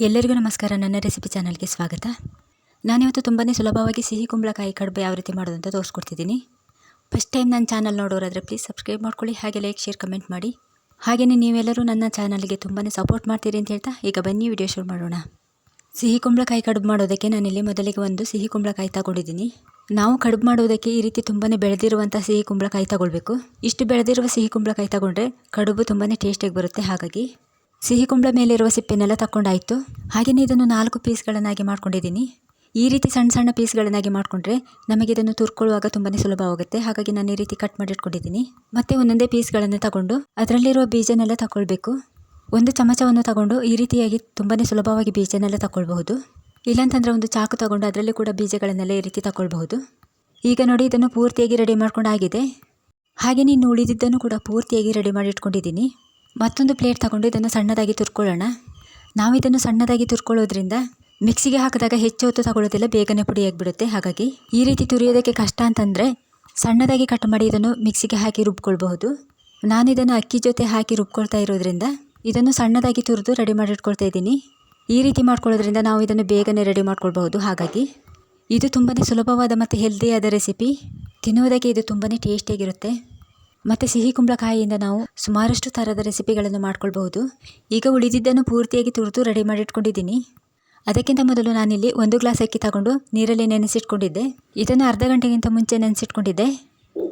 ಎಲ್ಲರಿಗೂ ನಮಸ್ಕಾರ. ನನ್ನ ರೆಸಿಪಿ ಚಾನಲ್ಗೆ ಸ್ವಾಗತ. ನಾನಿವತ್ತು ತುಂಬಾ ಸುಲಭವಾಗಿ ಸಿಹಿ ಕುಂಬಳಕಾಯಿ ಕಡುಬು ಯಾವ ರೀತಿ ಮಾಡೋದು ಅಂತ ತೋರಿಸ್ಕೊಡ್ತಿದ್ದೀನಿ. ಫಸ್ಟ್ ಟೈಮ್ ನನ್ನ ಚಾನಲ್ ನೋಡೋರಾದರೆ ಪ್ಲೀಸ್ ಸಬ್ಸ್ಕ್ರೈಬ್ ಮಾಡ್ಕೊಳ್ಳಿ, ಹಾಗೆ ಲೈಕ್ ಶೇರ್ ಕಮೆಂಟ್ ಮಾಡಿ. ಹಾಗೆಯೇ ನೀವೆಲ್ಲರೂ ನನ್ನ ಚಾನಲ್ಗೆ ತುಂಬಾ ಸಪೋರ್ಟ್ ಮಾಡ್ತೀರಿ ಅಂತ ಹೇಳ್ತಾ ಈಗ ಬನ್ನಿ ವಿಡಿಯೋ ಶುರು ಮಾಡೋಣ. ಸಿಹಿ ಕುಂಬಳಕಾಯಿ ಕಡುಬು ಮಾಡೋದಕ್ಕೆ ನಾನಿಲ್ಲಿ ಮೊದಲಿಗೆ ಒಂದು ಸಿಹಿ ಕುಂಬಳಕಾಯಿ ತಗೊಂಡಿದ್ದೀನಿ. ನಾವು ಕಡುಬು ಮಾಡೋದಕ್ಕೆ ಈ ರೀತಿ ತುಂಬಾ ಬೆಳೆದಿರುವಂಥ ಸಿಹಿ ಕುಂಬಳಕಾಯಿ ತಗೊಳ್ಬೇಕು. ಇಷ್ಟು ಬೆಳೆದಿರುವ ಸಿಹಿ ಕುಂಬಳಕಾಯಿ ತಗೊಂಡ್ರೆ ಕಡುಬು ತುಂಬಾ ಟೇಸ್ಟಿಯಾಗಿ ಬರುತ್ತೆ. ಹಾಗಾಗಿ ಸಿಹಿ ಕುಂಬಳ ಮೇಲಿರುವ ಸಿಪ್ಪೆನೆಲ್ಲ ತಗೊಂಡಾಯಿತು ಹಾಗೆಯೇ ಇದನ್ನು ನಾಲ್ಕು ಪೀಸ್ಗಳನ್ನಾಗಿ ಮಾಡ್ಕೊಂಡಿದ್ದೀನಿ. ಈ ರೀತಿ ಸಣ್ಣ ಸಣ್ಣ ಪೀಸ್ಗಳನ್ನಾಗಿ ಮಾಡಿಕೊಂಡ್ರೆ ನಮಗೆ ಇದನ್ನು ತುರ್ಕೊಳ್ಳುವಾಗ ತುಂಬಾ ಸುಲಭವಾಗುತ್ತೆ ಹಾಗಾಗಿ ನಾನು ಈ ರೀತಿ ಕಟ್ ಮಾಡಿ ಇಟ್ಕೊಂಡಿದ್ದೀನಿ ಮತ್ತೆ ಒಂದೊಂದೇ ಪೀಸ್ಗಳನ್ನು ತಗೊಂಡು ಅದರಲ್ಲಿರುವ ಬೀಜನೆಲ್ಲ ತಗೊಳ್ಬೇಕು ಒಂದು ಚಮಚವನ್ನು ತಗೊಂಡು ಈ ರೀತಿಯಾಗಿ ತುಂಬಾ ಸುಲಭವಾಗಿ ಬೀಜನೆಲ್ಲ ತಗೊಳ್ಬಹುದು ಇಲ್ಲಾಂತಂದರೆ ಒಂದು ಚಾಕು ತಗೊಂಡು ಅದರಲ್ಲಿ ಕೂಡ ಬೀಜಗಳನ್ನೆಲ್ಲ ಈ ರೀತಿ ತಗೊಳ್ಬಹುದು ಈಗ ನೋಡಿ ಇದನ್ನು ಪೂರ್ತಿಯಾಗಿ ರೆಡಿ ಮಾಡ್ಕೊಂಡಾಗಿದೆ. ಹಾಗೆ ನೀನು ಉಳಿದಿದ್ದನ್ನು ಕೂಡ ಪೂರ್ತಿಯಾಗಿ ರೆಡಿ ಮಾಡಿ ಇಟ್ಕೊಂಡಿದ್ದೀನಿ ಮತ್ತೊಂದು ಪ್ಲೇಟ್ ತಗೊಂಡು ಇದನ್ನು ಸಣ್ಣದಾಗಿ ತುರ್ಕೊಳ್ಳೋಣ. ನಾವು ಇದನ್ನು ಸಣ್ಣದಾಗಿ ತುರ್ಕೊಳ್ಳೋದ್ರಿಂದ ಮಿಕ್ಸಿಗೆ ಹಾಕಿದಾಗ ಹೆಚ್ಚು ಹೊತ್ತು ತಗೊಳ್ಳೋದಿಲ್ಲ, ಬೇಗನೆ ಪುಡಿಯಾಗಿಬಿಡುತ್ತೆ ಹಾಗಾಗಿ ಈ ರೀತಿ ತುರಿಯೋದಕ್ಕೆ ಕಷ್ಟ ಅಂತಂದರೆ ಸಣ್ಣದಾಗಿ ಕಟ್ ಮಾಡಿ ಇದನ್ನು ಮಿಕ್ಸಿಗೆ ಹಾಕಿ ರುಬ್ಕೊಳ್ಬಹುದು. ನಾನು ಇದನ್ನು ಅಕ್ಕಿ ಜೊತೆ ಹಾಕಿ ರುಬ್ಕೊಳ್ತಾ ಇರೋದ್ರಿಂದ ಇದನ್ನು ಸಣ್ಣದಾಗಿ ತುರಿದು ರೆಡಿ ಮಾಡಿಟ್ಕೊಳ್ತಾ ಇದ್ದೀನಿ. ಈ ರೀತಿ ಮಾಡ್ಕೊಳ್ಳೋದ್ರಿಂದ ನಾವು ಇದನ್ನು ಬೇಗನೆ ರೆಡಿ ಮಾಡ್ಕೊಳ್ಬಹುದು. ಹಾಗಾಗಿ ಇದು ತುಂಬಾ ಸುಲಭವಾದ ಮತ್ತು ಹೆಲ್ದಿಯಾದ ರೆಸಿಪಿ. ತಿನ್ನುವುದಕ್ಕೆ ಇದು ತುಂಬಾ ಟೇಸ್ಟಿಯಾಗಿರುತ್ತೆ. ಮತ್ತು ಸಿಹಿ ಕುಂಬಳಕಾಯಿಯಿಂದ ನಾವು ಸುಮಾರಷ್ಟು ಥರದ ರೆಸಿಪಿಗಳನ್ನು ಮಾಡ್ಕೊಳ್ಬಹುದು. ಈಗ ಉಳಿದಿದ್ದನ್ನು ಪೂರ್ತಿಯಾಗಿ ತುರಿದು ರೆಡಿ ಮಾಡಿ ಇಟ್ಕೊಂಡಿದ್ದೀನಿ ಅದಕ್ಕಿಂತ ಮೊದಲು ನಾನಿಲ್ಲಿ ಒಂದು ಗ್ಲಾಸ್ ಅಕ್ಕಿ ತಗೊಂಡು ನೀರಲ್ಲಿ ನೆನೆಸಿಟ್ಕೊಂಡಿದ್ದೆ. ಇದನ್ನು ಅರ್ಧ ಗಂಟೆಗಿಂತ ಮುಂಚೆ ನೆನೆಸಿಟ್ಕೊಂಡಿದ್ದೆ.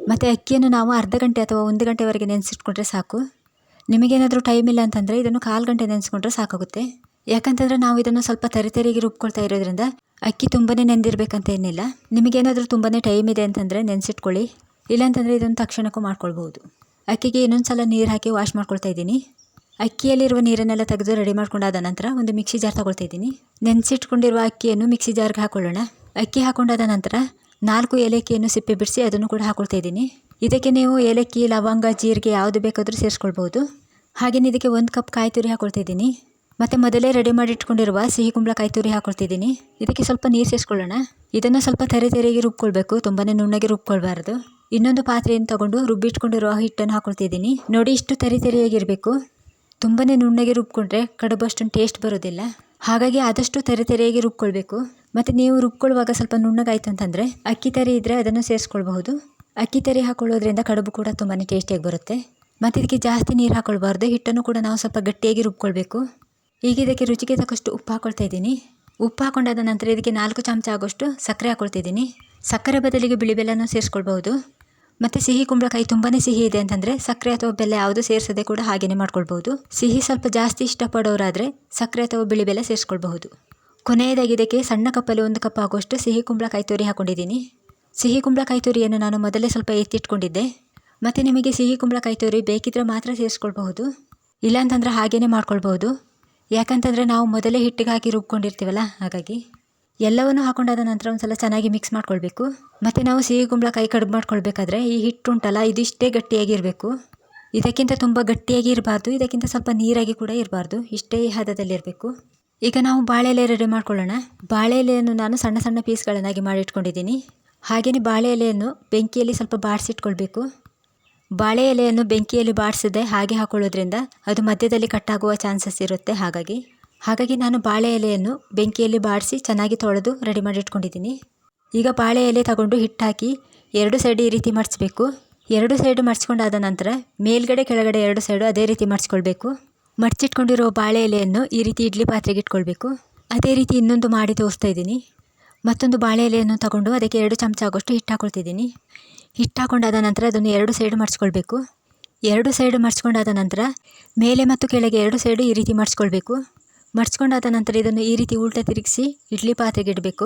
ಮತ್ತು ಅಕ್ಕಿಯನ್ನು ನಾವು ಅರ್ಧ ಗಂಟೆ ಅಥವಾ ಒಂದು ಗಂಟೆವರೆಗೆ ನೆನೆಸಿಟ್ಕೊಂಡ್ರೆ ಸಾಕು. ನಿಮಗೇನಾದರೂ ಟೈಮ್ ಇಲ್ಲ ಅಂತಂದರೆ ಇದನ್ನು ಕಾಲು ಗಂಟೆ ನೆನೆಸ್ಕೊಂಡ್ರೆ ಸಾಕಾಗುತ್ತೆ. ಯಾಕಂತಂದರೆ ನಾವು ಇದನ್ನು ಸ್ವಲ್ಪ ತರಿತರಿಗೆ ರುಬ್ಕೊಳ್ತಾ ಇರೋದ್ರಿಂದ ಅಕ್ಕಿ ತುಂಬನೇ ನೆಂದಿರಬೇಕಂತ ಏನಿಲ್ಲ. ನಿಮಗೇನಾದರೂ ತುಂಬಾ ಟೈಮ್ ಇದೆ ಅಂತಂದರೆ ನೆನೆಸಿಟ್ಕೊಳ್ಳಿ. ಇಲ್ಲಾಂತಂದರೆ ಇದೊಂದು ತಕ್ಷಣಕ್ಕೂ ಮಾಡ್ಕೊಳ್ಬೋದು ಅಕ್ಕಿಗೆ ಇನ್ನೊಂದು ಸಲ ನೀರು ಹಾಕಿ ವಾಶ್ ಮಾಡ್ಕೊಳ್ತಾ ಇದ್ದೀನಿ. ಅಕ್ಕಿಯಲ್ಲಿರುವ ನೀರನ್ನೆಲ್ಲ ತೆಗೆದು ರೆಡಿ ಮಾಡ್ಕೊಂಡಾದ ನಂತರ ಒಂದು ಮಿಕ್ಸಿ ಜಾರ್ ತಗೊಳ್ತಾ ಇದ್ದೀನಿ. ನೆನೆಸಿಟ್ಕೊಂಡಿರುವ ಅಕ್ಕಿಯನ್ನು ಮಿಕ್ಸಿ ಜಾರ್ಗೆ ಹಾಕೊಳ್ಳೋಣ. ಅಕ್ಕಿ ಹಾಕೊಂಡಾದ ನಂತರ ನಾಲ್ಕು ಏಲಕ್ಕಿಯನ್ನು ಸಿಪ್ಪೆ ಬಿಡಿಸಿ ಅದನ್ನು ಕೂಡ ಹಾಕ್ಕೊಳ್ತಾ ಇದ್ದೀನಿ. ಇದಕ್ಕೆ ನೀವು ಏಲಕ್ಕಿ, ಲವಂಗ, ಜೀರಿಗೆ ಯಾವುದು ಬೇಕಾದರೂ ಸೇರಿಸ್ಕೊಳ್ಬೋದು ಹಾಗೆಯೇ ಇದಕ್ಕೆ ಒಂದು ಕಪ್ ಕಾಯಿ ತುರಿ ಹಾಕೊಳ್ತಾ ಇದ್ದೀನಿ. ಮತ್ತು ಮೊದಲೇ ರೆಡಿ ಮಾಡಿ ಇಟ್ಕೊಂಡಿರುವ ಸಿಹಿ ಕುಂಬಳಕಾಯಿ ತುರಿ ಹಾಕೊಳ್ತಿದ್ದೀನಿ ಇದಕ್ಕೆ ಸ್ವಲ್ಪ ನೀರು ಸೇರಿಸ್ಕೊಳ್ಳೋಣ. ಇದನ್ನು ಸ್ವಲ್ಪ ತೆರೆ ತೆರೆಗೆ ರುಬ್ಕೊಳ್ಬೇಕು. ತುಂಬಾ ನುಣ್ಣಗೆ ರುಬ್ಕೊಳ್ಬಾರ್ದು. ಇನ್ನೊಂದು ಪಾತ್ರೆಯನ್ನು ತಗೊಂಡು ರುಬ್ಬಿಟ್ಕೊಂಡಿರುವ ಹಿಟ್ಟನ್ನು ಹಾಕೊಳ್ತಿದ್ದೀನಿ. ನೋಡಿ ಇಷ್ಟು ತರಿ ತೆರೆಯಾಗಿರಬೇಕು. ತುಂಬಾ ನುಣ್ಣಗೆ ರುಬ್ಕೊಂಡ್ರೆ ಕಡುಬು ಅಷ್ಟೊಂದು ಟೇಸ್ಟ್ ಬರೋದಿಲ್ಲ. ಹಾಗಾಗಿ ಆದಷ್ಟು ತೆರೆ ತೆರೆಯಾಗಿ ರುಬ್ಕೊಳ್ಬೇಕು. ಮತ್ತು ನೀವು ರುಬ್ಕೊಳ್ಳುವಾಗ ಸ್ವಲ್ಪ ನುಣ್ಣಗಾಯ್ತು ಅಂತಂದರೆ ಅಕ್ಕಿ ತರಿ ಇದ್ದರೆ ಅದನ್ನು ಸೇರಿಸ್ಕೊಳ್ಬಹುದು. ಅಕ್ಕಿ ತರಿ ಹಾಕೊಳ್ಳೋದ್ರಿಂದ ಕಡುಬು ಕೂಡ ತುಂಬಾ ಟೇಸ್ಟಿಯಾಗಿ ಬರುತ್ತೆ. ಮತ್ತು ಇದಕ್ಕೆ ಜಾಸ್ತಿ ನೀರು ಹಾಕೊಳ್ಬಾರ್ದು. ಹಿಟ್ಟನ್ನು ಕೂಡ ನಾವು ಸ್ವಲ್ಪ ಗಟ್ಟಿಯಾಗಿ ರುಬ್ಕೊಳ್ಬೇಕು. ಈಗ ಇದಕ್ಕೆ ರುಚಿಗೆ ತಕ್ಕಷ್ಟು ಉಪ್ಪು ಹಾಕೊಳ್ತಾ ಇದ್ದೀನಿ. ಉಪ್ಪು ಹಾಕೊಂಡಾದ ನಂತರ ಇದಕ್ಕೆ ನಾಲ್ಕು ಚಮಚ ಆಗೋಷ್ಟು ಸಕ್ಕರೆ ಹಾಕೊಳ್ತಿದ್ದೀನಿ ಸಕ್ಕರೆ ಬದಲಿಗೆ ಬಿಳಿ ಬೆಲ್ಲನೂ ಸೇರಿಸ್ಕೊಳ್ಬಹುದು. ಮತ್ತು ಸಿಹಿ ಕುಂಬಳಕಾಯಿ ತುಂಬಾ ಸಿಹಿ ಇದೆ ಅಂತಂದರೆ ಸಕ್ಕರೆ ಅಥವಾ ಬೆಲ್ಲ ಯಾವುದು ಸೇರಿಸದೆ ಕೂಡ ಹಾಗೆಯೇ ಮಾಡ್ಕೊಳ್ಬೋದು ಸಿಹಿ ಸ್ವಲ್ಪ ಜಾಸ್ತಿ ಇಷ್ಟಪಡೋರಾದರೆ ಸಕ್ಕರೆ ಅಥವಾ ಬಿಳಿ ಬೆಲ್ಲ ಸೇರಿಸ್ಕೊಳ್ಬಹುದು. ಕೊನೆಯದಾಗಿ ಇದಕ್ಕೆ ಸಣ್ಣ ಕಪ್ಪಲ್ಲಿ ಒಂದು ಕಪ್ ಆಗುವಷ್ಟು ಸಿಹಿ ಕುಂಬಳಕಾಯಿ ತುರಿ ಹಾಕೊಂಡಿದ್ದೀನಿ. ಸಿಹಿ ಕುಂಬಳಕಾಯಿ ತುರಿಯನ್ನು ನಾನು ಮೊದಲೇ ಸ್ವಲ್ಪ ಎತ್ತಿಟ್ಕೊಂಡಿದ್ದೆ. ಮತ್ತು ನಿಮಗೆ ಸಿಹಿ ಕುಂಬಳಕಾಯಿ ತುರಿ ಬೇಕಿದ್ರೆ ಮಾತ್ರ ಸೇರಿಸ್ಕೊಳ್ಬಹುದು. ಇಲ್ಲಾಂತಂದ್ರೆ ಹಾಗೇ ಮಾಡ್ಕೊಳ್ಬಹುದು. ಯಾಕಂತಂದರೆ ನಾವು ಮೊದಲೇ ಹಿಟ್ಟಿಗೆ ಹಾಕಿ ರುಬ್ಕೊಂಡಿರ್ತೀವಲ್ಲ, ಹಾಗಾಗಿ. ಎಲ್ಲವನ್ನು ಹಾಕೊಂಡಾದ ನಂತರ ಒಂದು ಸಲ ಚೆನ್ನಾಗಿ ಮಿಕ್ಸ್ ಮಾಡ್ಕೊಳ್ಬೇಕು. ಮತ್ತು ನಾವು ಸಿಹಿ ಕುಂಬಳಕಾಯಿ ಕಡುಬು ಮಾಡ್ಕೊಳ್ಬೇಕಾದ್ರೆ ಈ ಹಿಟ್ಟು ಉಂಟಲ್ಲ ಇದಿಷ್ಟೇ ಗಟ್ಟಿಯಾಗಿರಬೇಕು. ಇದಕ್ಕಿಂತ ತುಂಬ ಗಟ್ಟಿಯಾಗಿ ಇರಬಾರ್ದು, ಇದಕ್ಕಿಂತ ಸ್ವಲ್ಪ ನೀರಾಗಿ ಕೂಡ ಇರಬಾರ್ದು, ಇಷ್ಟೇ ಹದದಲ್ಲಿರಬೇಕು. ಈಗ ನಾವು ಬಾಳೆ ಎಲೆ ರೆಡಿ ಮಾಡ್ಕೊಳ್ಳೋಣ. ಬಾಳೆ ಎಲೆಯನ್ನು ನಾನು ಸಣ್ಣ ಸಣ್ಣ ಪೀಸ್ಗಳನ್ನಾಗಿ ಮಾಡಿಟ್ಕೊಂಡಿದ್ದೀನಿ. ಹಾಗೆಯೇ ಬಾಳೆ ಎಲೆಯನ್ನು ಬೆಂಕಿಯಲ್ಲಿ ಸ್ವಲ್ಪ ಬಾಡಿಸಿಟ್ಕೊಳ್ಬೇಕು ಬಾಳೆ ಎಲೆಯನ್ನು ಬೆಂಕಿಯಲ್ಲಿ ಬಾಡಿಸದೆ ಹಾಗೆ ಹಾಕೊಳ್ಳೋದ್ರಿಂದ ಅದು ಮಧ್ಯದಲ್ಲಿ ಕಟ್ಟಾಗುವ ಚಾನ್ಸಸ್ ಇರುತ್ತೆ ಹಾಗಾಗಿ. ಹಾಗಾಗಿ ನಾನು ಬಾಳೆ ಎಲೆಯನ್ನು ಬೆಂಕಿಯಲ್ಲಿ ಬಾಡಿಸಿ ಚೆನ್ನಾಗಿ ತೊಳೆದು ರೆಡಿ ಮಾಡಿ ಇಟ್ಕೊಂಡಿದ್ದೀನಿ ಈಗ ಬಾಳೆ ಎಲೆ ತಗೊಂಡು ಹಿಟ್ಟಾಕಿ ಎರಡು ಸೈಡ್ ಈ ರೀತಿ ಮಡಿಸ್ಬೇಕು. ಎರಡು ಸೈಡ್ ಮಡಿಸ್ಕೊಂಡಾದ ನಂತರ ಮೇಲ್ಗಡೆ ಕೆಳಗಡೆ ಎರಡು ಸೈಡು ಅದೇ ರೀತಿ ಮಡಿಸ್ಕೊಳ್ಬೇಕು. ಮಡಿಸಿಟ್ಕೊಂಡಿರೋ ಬಾಳೆ ಎಲೆಯನ್ನು ಈ ರೀತಿ ಇಡ್ಲಿ ಪಾತ್ರೆಗೆ ಇಟ್ಕೊಳ್ಬೇಕು. ಅದೇ ರೀತಿ ಇನ್ನೊಂದು ಮಾಡಿ ತೋರಿಸ್ತಾ ಇದ್ದೀನಿ. ಮತ್ತೊಂದು ಬಾಳೆ ಎಲೆಯನ್ನು ತಗೊಂಡು ಅದಕ್ಕೆ ಎರಡು ಚಮಚ ಆಗೋಷ್ಟು ಹಿಟ್ಟು ಹಾಕೊಳ್ತಿದ್ದೀನಿ. ಹಿಟ್ಟು ಹಾಕೊಂಡಾದ ನಂತರ ಅದನ್ನು ಎರಡು ಸೈಡ್ ಮಡಿಸ್ಕೊಳ್ಬೇಕು. ಎರಡು ಸೈಡ್ ಮಡಿಸ್ಕೊಂಡಾದ ನಂತರ ಮೇಲೆ ಮತ್ತು ಕೆಳಗೆ ಎರಡು ಸೈಡು ಈ ರೀತಿ ಮಡಿಸ್ಕೊಳ್ಬೇಕು. ಮಡಿಸ್ಕೊಂಡಾದ ನಂತರ ಇದನ್ನು ಈ ರೀತಿ ಉಲ್ಟ ತಿರುಗಿಸಿ ಇಡ್ಲಿ ಪಾತ್ರೆಗೆ ಇಡಬೇಕು.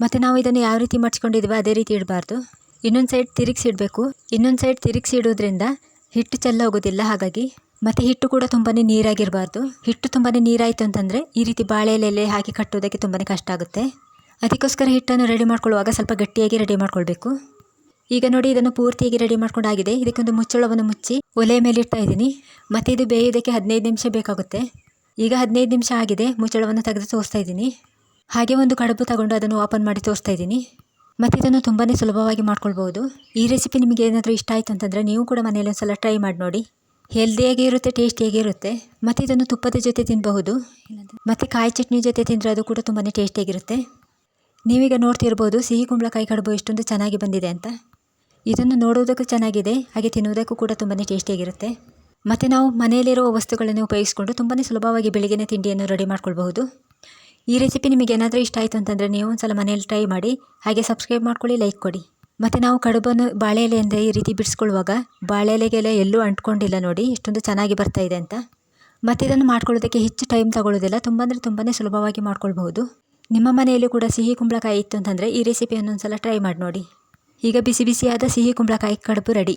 ಮತ್ತು ನಾವು ಇದನ್ನು ಯಾವ ರೀತಿ ಮಡ್ಚ್ಕೊಂಡಿದ್ದೀವೋ ಅದೇ ರೀತಿ ಇಡಬಾರ್ದು. ಇನ್ನೊಂದು ಸೈಡ್ ತಿರುಗಿಸಿ ಇಡಬೇಕು. ಇನ್ನೊಂದು ಸೈಡ್ ತಿರುಗಿಸಿ ಇಡೋದ್ರಿಂದ ಹಿಟ್ಟು ಚೆಲ್ಲ ಹೋಗೋದಿಲ್ಲ. ಹಾಗಾಗಿ ಮತ್ತು ಹಿಟ್ಟು ಕೂಡ ತುಂಬಾ ನೀರಾಗಿರಬಾರ್ದು. ಹಿಟ್ಟು ತುಂಬಾ ನೀರಾಯಿತು ಅಂತಂದರೆ ಈ ರೀತಿ ಬಾಳೆ ಎಲೆಯಲ್ಲಿ ಹಾಕಿ ಕಟ್ಟೋದಕ್ಕೆ ತುಂಬಾ ಕಷ್ಟ ಆಗುತ್ತೆ. ಅದಕ್ಕೋಸ್ಕರ ಹಿಟ್ಟನ್ನು ರೆಡಿ ಮಾಡ್ಕೊಳ್ಳುವಾಗ ಸ್ವಲ್ಪ ಗಟ್ಟಿಯಾಗಿ ರೆಡಿ ಮಾಡ್ಕೊಳ್ಬೇಕು. ಈಗ ನೋಡಿ ಇದನ್ನು ಪೂರ್ತಿಯಾಗಿ ರೆಡಿ ಮಾಡ್ಕೊಂಡಾಗಿದೆ. ಇದಕ್ಕೊಂದು ಮುಚ್ಚಳವನ್ನು ಮುಚ್ಚಿ ಒಲೆ ಮೇಲೆ ಇಡ್ತಾ ಇದ್ದೀನಿ. ಮತ್ತು ಇದು ಬೇಯೋದಕ್ಕೆ ಹದಿನೈದು ನಿಮಿಷ ಬೇಕಾಗುತ್ತೆ. ಈಗ ಹದಿನೈದು ನಿಮಿಷ ಆಗಿದೆ, ಮುಚ್ಚಳವನ್ನು ತೆಗೆದು ತೋರಿಸ್ತಾ ಇದ್ದೀನಿ. ಹಾಗೆ ಒಂದು ಕಡುಬು ತಗೊಂಡು ಅದನ್ನು ಓಪನ್ ಮಾಡಿ ತೋರಿಸ್ತಾ ಇದ್ದೀನಿ. ಮತ್ತು ಇದನ್ನು ತುಂಬಾ ಸುಲಭವಾಗಿ ಮಾಡ್ಕೊಳ್ಬೋದು ಈ ರೆಸಿಪಿ ನಿಮಗೆ ಏನಾದರೂ ಇಷ್ಟ ಆಯಿತು ಅಂತಂದರೆ ನೀವು ಕೂಡ ಮನೆಯಲ್ಲಿ ಒಂದು ಸಲ ಟ್ರೈ ಮಾಡಿ ನೋಡಿ. ಹೆಲ್ದಿಯಾಗಿ ಇರುತ್ತೆ ಟೇಸ್ಟಿಯಾಗಿ ಇರುತ್ತೆ. ಮತ್ತು ಇದನ್ನು ತುಪ್ಪದ ಜೊತೆ ತಿನ್ನಬಹುದು ಮತ್ತು ಕಾಯಿ ಚಟ್ನಿ ಜೊತೆ ತಿಂದರೆ ಅದು ಕೂಡ ತುಂಬಾ ಟೇಸ್ಟಿಯಾಗಿರುತ್ತೆ ನೀವೀಗ ನೋಡ್ತಿರ್ಬೋದು ಸಿಹಿ ಕುಂಬಳಕಾಯಿ ಕಡುಬು ಎಷ್ಟೊಂದು ಚೆನ್ನಾಗಿ ಬಂದಿದೆ ಅಂತ. ಇದನ್ನು ನೋಡೋದಕ್ಕೂ ಚೆನ್ನಾಗಿದೆ, ಹಾಗೆ ತಿನ್ನುವುದಕ್ಕೂ ಕೂಡ ತುಂಬಾ ಟೇಸ್ಟಿಯಾಗಿರುತ್ತೆ ಮತ್ತು ನಾವು ಮನೆಯಲ್ಲಿರುವ ವಸ್ತುಗಳನ್ನು ಉಪಯೋಗಿಸಿಕೊಂಡು ತುಂಬಾ ಸುಲಭವಾಗಿ ಬೆಳಗಿನ ತಿಂಡಿಯನ್ನು ರೆಡಿ ಮಾಡ್ಕೊಳ್ಬಹುದು. ಈ ರೆಸಿಪಿ ನಿಮಗೆ ಏನಾದರೂ ಇಷ್ಟ ಆಯಿತು ಅಂತಂದರೆ ನೀವು ಒಂದು ಸಲ ಮನೆಯಲ್ಲಿ ಟ್ರೈ ಮಾಡಿ, ಹಾಗೆ ಸಬ್ಸ್ಕ್ರೈಬ್ ಮಾಡ್ಕೊಳ್ಳಿ ಲೈಕ್ ಕೊಡಿ. ಮತ್ತು ನಾವು ಕಡುಬನ್ನು ಬಾಳೆ ಎಲೆಯಿಂದ ಈ ರೀತಿ ಬಿಡಿಸ್ಕೊಳ್ಳುವಾಗ ಬಾಳೆ ಎಲೆಗೆಲ್ಲ ಎಲ್ಲೂ ಅಂಟ್ಕೊಂಡಿಲ್ಲ ನೋಡಿ, ಎಷ್ಟೊಂದು ಚೆನ್ನಾಗಿ ಬರ್ತಾ ಇದೆ ಅಂತ. ಮತ್ತು ಇದನ್ನು ಮಾಡ್ಕೊಳ್ಳೋದಕ್ಕೆ ಹೆಚ್ಚು ಟೈಮ್ ತಗೊಳ್ಳೋದಿಲ್ಲ ತುಂಬ ಅಂದರೆ ತುಂಬಾ ಸುಲಭವಾಗಿ ಮಾಡ್ಕೊಳ್ಬಹುದು. ನಿಮ್ಮ ಮನೆಯಲ್ಲೂ ಕೂಡ ಸಿಹಿ ಕುಂಬಳಕಾಯಿ ಇತ್ತು ಅಂತಂದರೆ ಈ ರೆಸಿಪಿಯನ್ನು ಒಂದ್ಸಲ ಟ್ರೈ ಮಾಡಿ ನೋಡಿ. ಈಗ ಬಿಸಿ ಬಿಸಿಯಾದ ಸಿಹಿ ಕುಂಬಳಕಾಯಿ ಕಡುಬು ರೆಡಿ